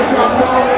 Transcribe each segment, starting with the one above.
Obrigado.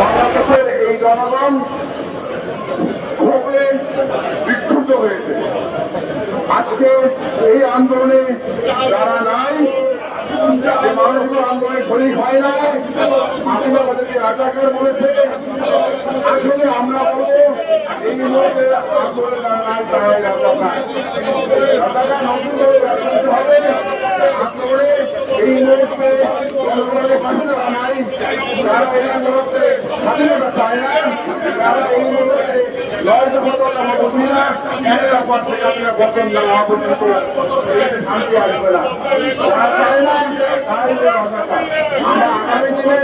বাংলাদেশের এই জনগণ ক্ষোভে বিক্ষুব্ধ হয়েছে আজকে এই আন্দোলনে যারা নাই যে মানুষগুলো আন্দোলনে শরীর হয় না আমরা তাদেরকে রাজাকার বলেছে, আসলে আমরা বলব, এই মুহূর্তে নাই আন্দোলনে এই মুহূর্তে নাই। এই মুহূর্তে স্বাধীনতা চায় আমরা না তারাই হলো রাজাকার আমরা আগামী দিনে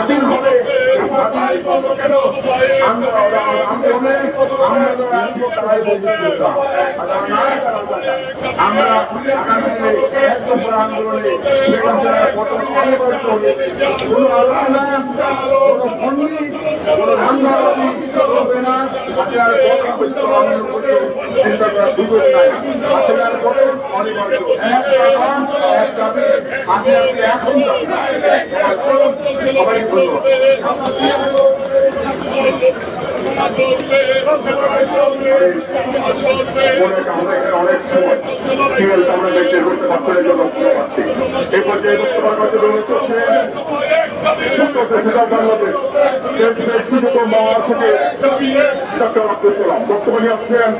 আন্দোলনে আমরা আমরা আন্দোলনে না। সবাই ধন্যবাদ অনেক আমরা এখানে অনেক সময় সিরিয়াল আমরা দেখতে করতে পারছেন জন্য পাচ্ছি এই পর্যায়ে বক্তব্য করতে অনুরোধ করছে বাংলাদেশ থেকে ডাক্তার আব্দুল কালাম নিয়ে আসছেন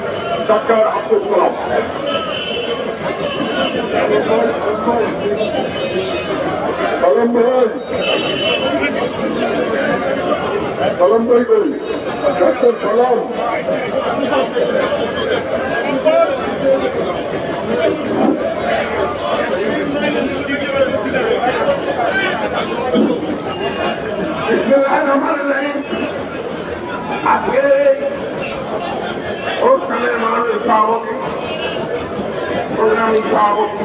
ডাক্তার আব্দুল কালাম কলম ভাই কলম ভাই করি ডাক্তার কলম আজকে অনুষ্ঠানের মাননীয় সভাপতি প্রোগ্রামিং সভাপতি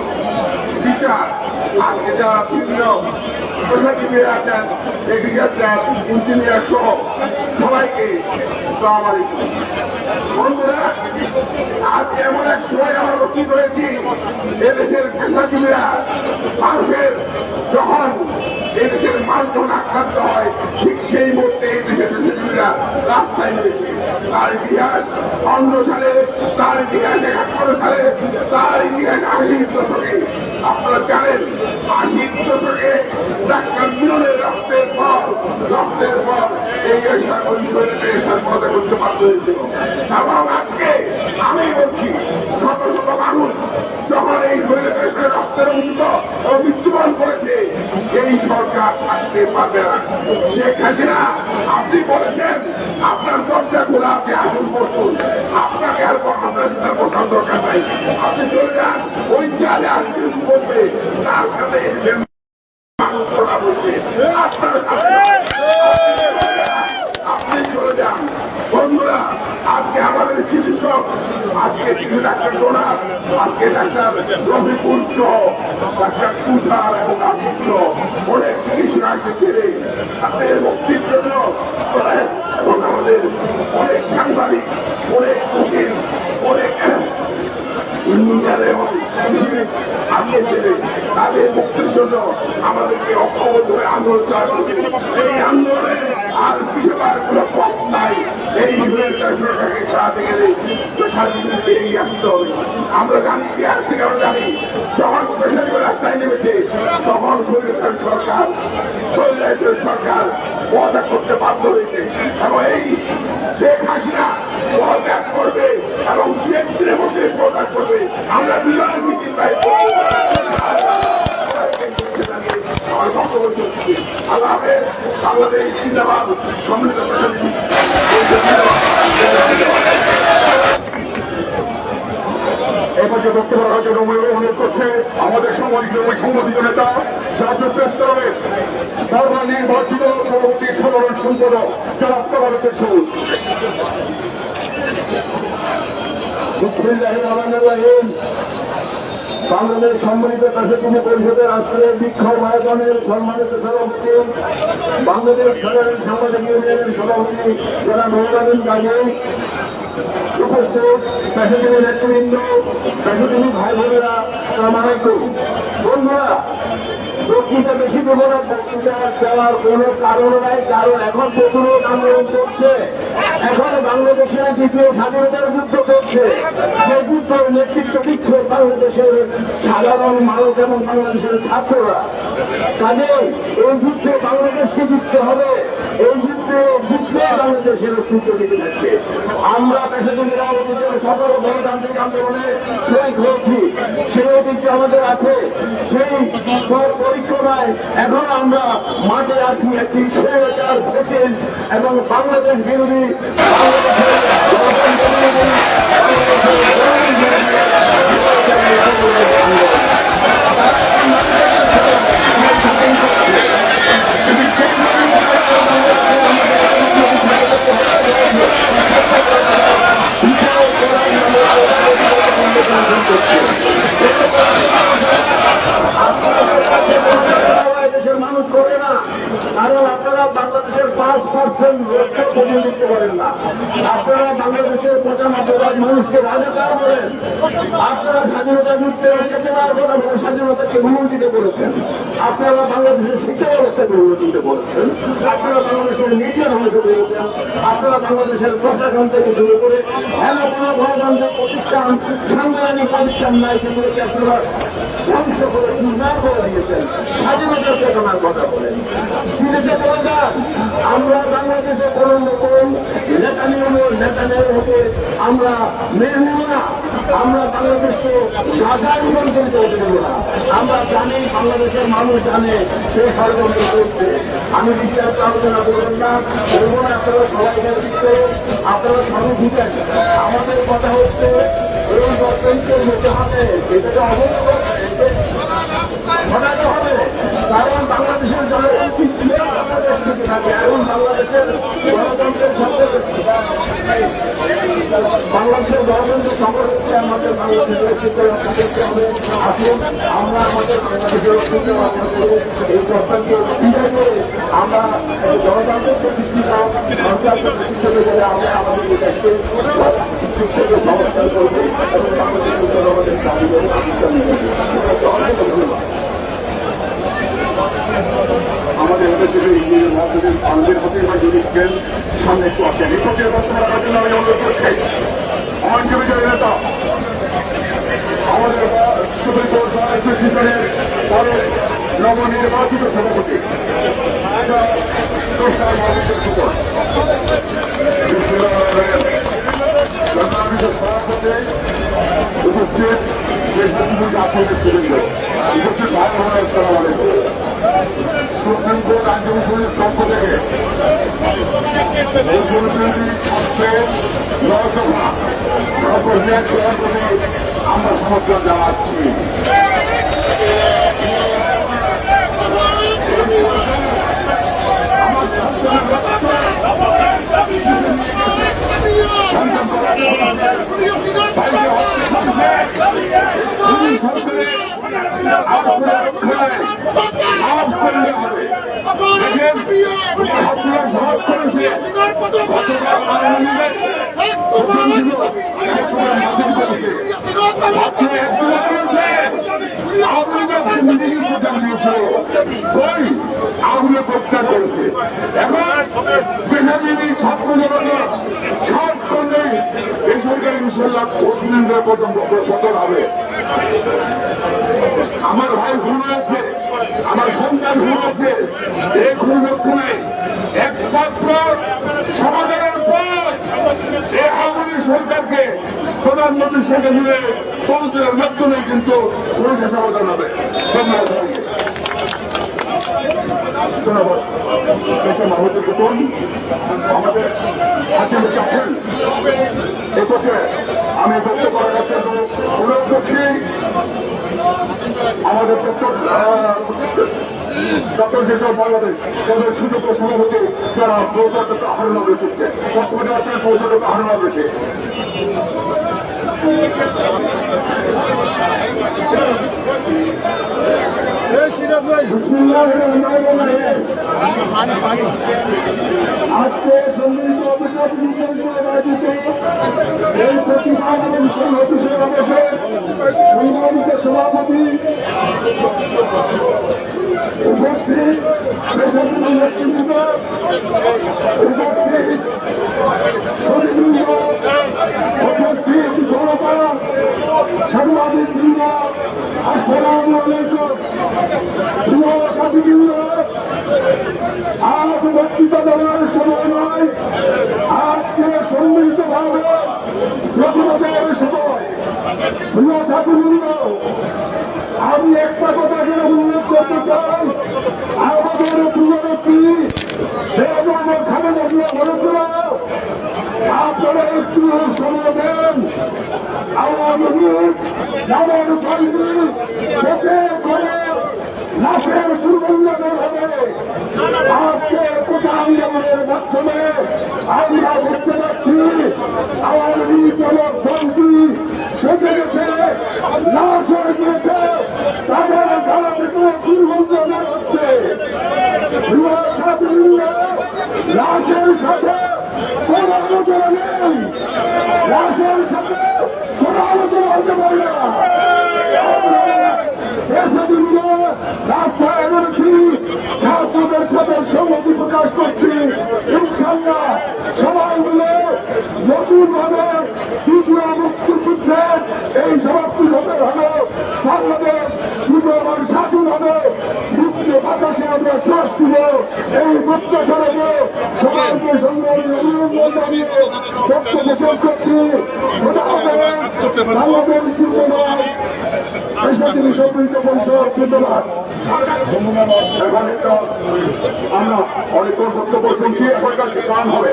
বিচার। আজকে যারা বিভিন্ন মানুষের যখন এদেশের মানুষজন আক্রান্ত হয়, ঠিক সেই মুহূর্তে এদেশের পেশাজীবীরা রাস্তায় নেমেছে। তার ইতিহাস অন্য সালে, তার ইতিহাস একাত্তর সালে, তার ইতিহাস আশির দশকে। আপনারা জানেন আশির দশকে ডাক্তার মিলনের রক্তের পর রক্তের পর এই ওই শরীরে স্বাধীনতা করতে বাধ্য আমি বলছি, শত শত মানুষ যখন এই শরীরে রক্তের অংশ ও করেছে, এই সরকার থাকতে পারবে না। শেখ হাসিনা, আপনি বলেছেন, আপনার দরজা খোলা আছে আসুন বসুন। আপনাকে আর আপনার সাথে বসার দরকার নাই। আপনি চলে যান ওই চেয়ারে আজকে বলবে তার সাথে আপনি চলে যান বন্ধুরা আজকে আমাদের চিকিৎসক আজকে ডাক্তার ডোনার আজকে ডাক্তার রফিকুল সহ ডাক্তার তুষার এবং সহ অনেক চিকিৎসক আজকে ছেড়ে তাদের মুক্তির জন্য এবং আমাদের অনেক সাংবাদিক অনেক অনেক ইঞ্জিনিয়ার এবং আজকে ছেড়ে তাদের মুক্তির জন্য আমাদেরকে অক্ষমত হয়ে আন্দোলন চালানো। এই আন্দোলনে আর পিছবার কোনো এই সরকার সরকারকে চালাতে গেলে পেশাজীবীদেরকে এগিয়ে আসতে হবে। আমরা জানি ইতিহাস থেকে আমরা জানি যখন পেশাজীবী রাস্তায় নেমেছে। তখন সরকার সরকার সরকারের সরকার পদত্যাগ করতে বাধ্য হয়েছে। এবং এই শেখ হাসিনা পদত্যাগ করবে এবং কেন্দ্রের মধ্যে পদত্যাগ করবে। আমরা বিজয় মিটিং পাই পেশাজীবী পর্যায়ে বক্তব্য রাখার জন্য অনুরোধ করছে আমাদের এবং সংগঠিত নেতা, জাতীয় প্রেস ক্লাবের সরকার সভাপতি সাধারণ সম্পাদক, যারা প্রভাবিত সবুজ বাংলাদেশ সম্মানিত প্রশাসনী পরিষদের রাষ্ট্রের বিক্ষোভ আয়োজনের সম্মানিত সভাপতি, বাংলাদেশ সামাজিক ইউনিয়নের সভাপতি যারা মহিলাদিন কাজে উপস্থিত পেশাজীবী নেতৃবৃন্দ পেশাজীবী ভাই বোনেরা বন্ধুরা বক্তৃতা বেশি দেবো না বক্তৃতা দেওয়ার কোনো কারণ নাই, কারণ এখন প্রতিরোধ আন্দোলন চলছে। এখন বাংলাদেশের দ্বিতীয় স্বাধীনতার যুদ্ধ চলছে। যে যুদ্ধের নেতৃত্ব দিচ্ছে বাংলাদেশের সাধারণ মানুষ এবং বাংলাদেশের ছাত্ররা। কাজে এই যুদ্ধে বাংলাদেশকে জিততে হবে। এই যুদ্ধে যুদ্ধে বাংলাদেশের অস্তিত্ব দিতে থাকবে। আমরা পেশাজীবীরা অতীতের সকল গণতান্ত্রিক আন্দোলনে শহীদ হয়েছি। সেই ঐতিহ্য আমাদের আছে। সেই পরিক্রমায় এখন আমরা মাঠে আছি একটি এবং বাংলাদেশ বিরোধী বাংলাদেশের গণতন্ত্র বিরোধী, বাংলাদেশের জনগণ বিরোধী আন্দোলন। আপনারা দেশের মানুষ করে না কারণ আপনারা বাংলাদেশের পাঁচ পার্সেন্ট লোককে প্রতিনিধিত্ব করেন না আপনারা বাংলাদেশের পঁচানব্বই ভাগ মানুষকে রাজাকার বলেন আপনারা স্বাধীনতা যুদ্ধের চেতনার কথা বলে ভূমিতে করেছেন আপনারা বাংলাদেশের শিক্ষা ব্যবস্থাকে উন্নতিতে করেছেন আপনারা বাংলাদেশের মিডিয়া ধ্বংস করেছেন আপনারা বাংলাদেশের প্রশাসন থেকে শুরু করে হেলা কোনো গণতান্ত্রিক প্রতিষ্ঠান, সাংবিধানিক প্রতিষ্ঠান নাই সেগুলোকে আপনারা ধ্বংস করে চূর্ণার করে দিয়েছেন। স্বাধীনতার চেতনার কথা বলেন। বিদেশে চলে আমরা বাংলাদেশে কোন রকম নেতা নিয়মের নেতা হতে আমরা মেনে নেব না। আমরা বাংলাদেশকে সাধারণ গণতন্ত্র হতে দেবো না। আমরা জানি বাংলাদেশের মানুষ জানে সে ষড়যন্ত্র করছে আমি বিস্তারিত আলোচনা করবেন না। বলব না, আপনারা সবাই দিচ্ছে আপনারা ঢুকেন। আমাদের কথা হচ্ছে, এই গণতন্ত্রের মধ্যে হাতে এটাকে অবৈধ ঘটাতে হবে। কারণ বাংলাদেশের জনগণ কিন্তু বাংলাদেশ গণতন্ত্রের আমরা আমাদের রক্ষিতে এই সরকারকে বিদায় আমরা গেলে আমরা আমাদের আমাদের ইঞ্জিনিয়ার মহাসচিব আমাদের প্রতিভা যদি কেন সামনে একটু আসেন এই ব্যবস্থা রাখার জন্য আমি অনুরোধ করছি। আমার যে বিজয় নেতা, আমাদের সুপ্রিম কোর্ট পরে নবনির্বাচিত সভাপতি। উপস্থিত উপস্থিত আপনাদের ছিলেন। উপস্থিত ভাই থেকে মুখ্যমন্ত্রী পক্ষে লোকসভা গ্রহণ করে আমরা সমর্থন জানাচ্ছি আপনারা সহজ আগুনে প্রত্যাগ করেছে এখন পেশাজীবী ছাত্র জনতা সব সঙ্গে আমার ভাই খুন আছে আমার সন্তান খুন আছে এই খুন রক্ষণে একমাত্র সমাধানের পথ। এই আগুনি সরকারকে প্রধানমন্ত্রী শেখ হাসিনের পৌঁছানোর মাধ্যমে কিন্তু সমাধান হবে। ধন্যবাদ। আমাদের হাকিম আমি বক্তব্য করার জন্য আমাদের ডক্টর যেসব বাংলাদেশ, তাদের সুযোগ্য সভাপতি যারা পৌঁছাতে আহরণ রয়েছে বক্তব্য আছেন পৌঁছাতে আহরণ রয়েছে আজকে সম্মিলিত আয়োজিত এই প্রতিবাদ এবং সংহতি সমাবেশে সম্মানিত সভাপতি উপস্থিত বেসরকারি নেতৃবৃন্দ উপস্থিত সতীবৃন্দ উপস্থিত জনতা সাংবাদিক বৃন্দ আসসালামু আলাইকুম প্রিয় সাথীবৃন্দ আজ দেওয়ার সময় নয় আজকে সম্মিলিত ভাবে প্রতিবাদের সময়। প্রিয় সাথীবৃন্দ আমি একটা কথা এখানে উল্লেখ করতে চাই। আমাদের প্রিয় বলেছিল, আপনারা একটু সময় দেন। আওয়ামী লাশের দুর্গন্ধ আজকে কোটা মাধ্যমে আমরা দেখতে পাচ্ছি আওয়ামী দলের মন্ত্রী বেঁচে গেছে তাদের দুর্গন্ধ বের হচ্ছে। লাশের সাথে কোনো নেই। লাশের সাথে কোনো হতে পারে না। দেশবিন্দ রাস্তায় রয়েছি ছাত্রদের সাথে সংহতি প্রকাশ করছি সবাই মিলে এই সমাপ্তি হতে হবে বাংলাদেশ দ্বিতীয়বার স্বাধীন হবে মুক্তি এই প্রত্যাশা রেখে সবাইকে সংগ্রামী অভিনন্দন জানিয়ে বক্তব্য শেষ পেশাজীবী সম্মিলিত পরিষদ ধন্যবাদ এখন একটা আমরা অনেক বক্তব্য শুনছি এখনকার গান হবে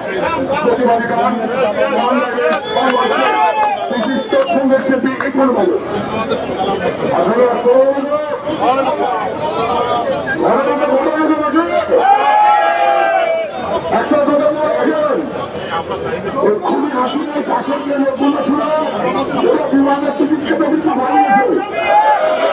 প্রতিবাদী গান বিশিষ্ট সংগীত শিল্পী আসলে একশো খুবই শাসন যে লোকগুলো ছিল বিমানের টিকিট কেটে কিন্তু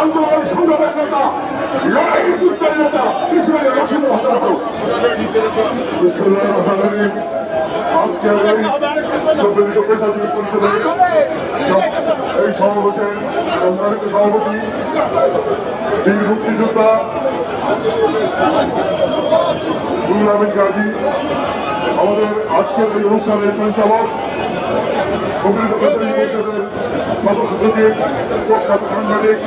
আন্দোলন সংগ্রামের নেতা লড়াই যুদ্ধের নেতা ইসমাইল রশিদ আজকে সম্মিলিত প্রশাসনিক পরিষদের এই সমাবেশের সম্মানিত সভাপতি বীর মুক্তিযোদ্ধা রুহুল আমিন গাজী আমাদের আজকের এই অনুষ্ঠানের সঞ্চালক পরিষদের সদস্য সচিব সাংবাদিক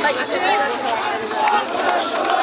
Thank you.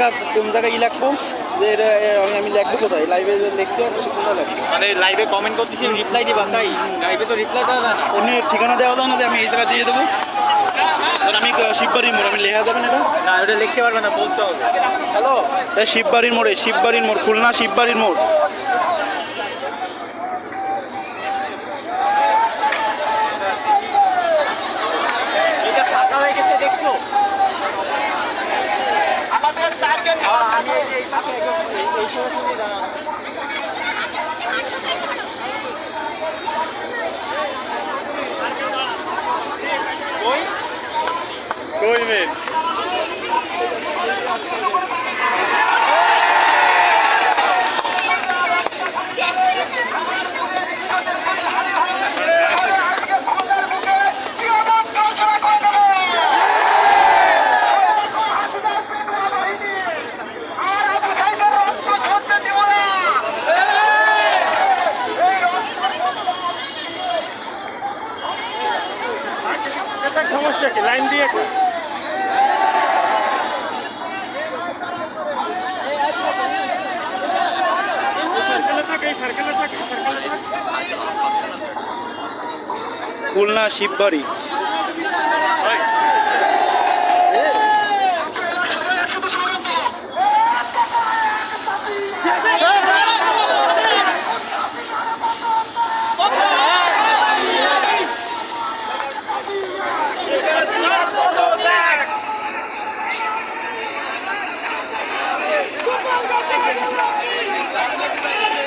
জায়গা কোন জায়গায় ই যে এটা আমি লিখব কোথায়? লাইভে লিখতে হবে সে কোথায় লিখব? মানে লাইভে কমেন্ট করতেছি রিপ্লাই দিবা তাই? লাইভে তো রিপ্লাই দেওয়া যায় না। অন্য ঠিকানা দেওয়া যায় না যে আমি এই জায়গা দিয়ে দেবো? আমি শিববাড়ির মোড় আমি লেখা যাবেন এটা? না ওটা লিখতে পারবে না বলতে হবে। হ্যালো এটা শিববাড়ির মোড়ে শিববাড়ির মোড় খুলনা শিববাড়ির মোড়। এটা ফাঁকা হয়ে গেছে দেখছ? হ্যাঁ, আমি এই যে এই ফাঁকে একদম এই- এই সময় সময় দাঁড়ানো। কই কই মে সমস্যা কি লাইন দিয়ে খুলনা শিববাড়ি। よかった。